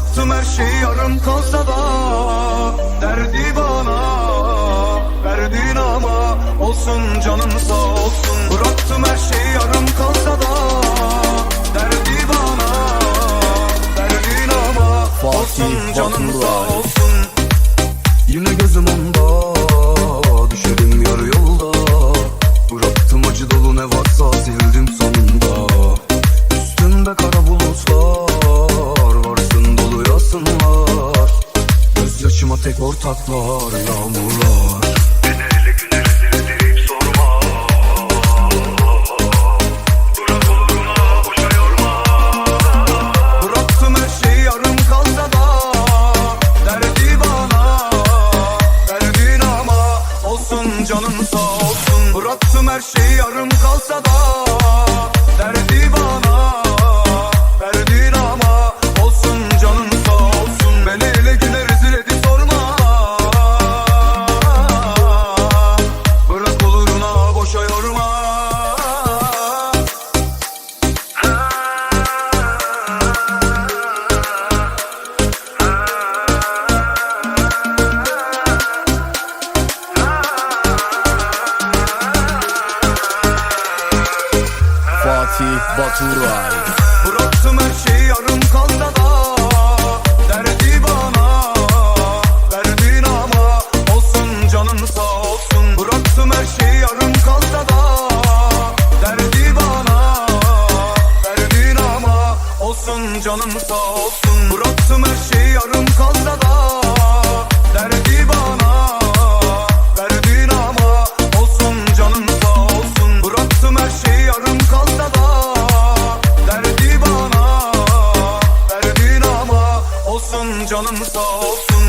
Bıraktım her şeyi yarım kalsa da Derdi bana Verdin ama Olsun canın sağ olsun. Bıraktım her şeyi yarım kalsa da Derdi bana Verdin ama Fatih Olsun Baturay. sağ olsun. Yine gözüm onda Düşerim yarı yolda. Bıraktım acı dolu ne varsa sildim sonunda. Üstümde kara bulutlar Verdin ama Olsun canın sağ olsun. Bıraktım her şeyi yarım kalsa da Derdi bana Fatih Baturay. Bıraktım her şeyi yarım kalsa da. Derdi bana Verdin ama Olsun canın sağ olsun. Bıraktım her şeyi yarım kalsa da. Derdi bana Verdin ama Olsun canın sağ olsun. Bıraktım her canın sağ olsun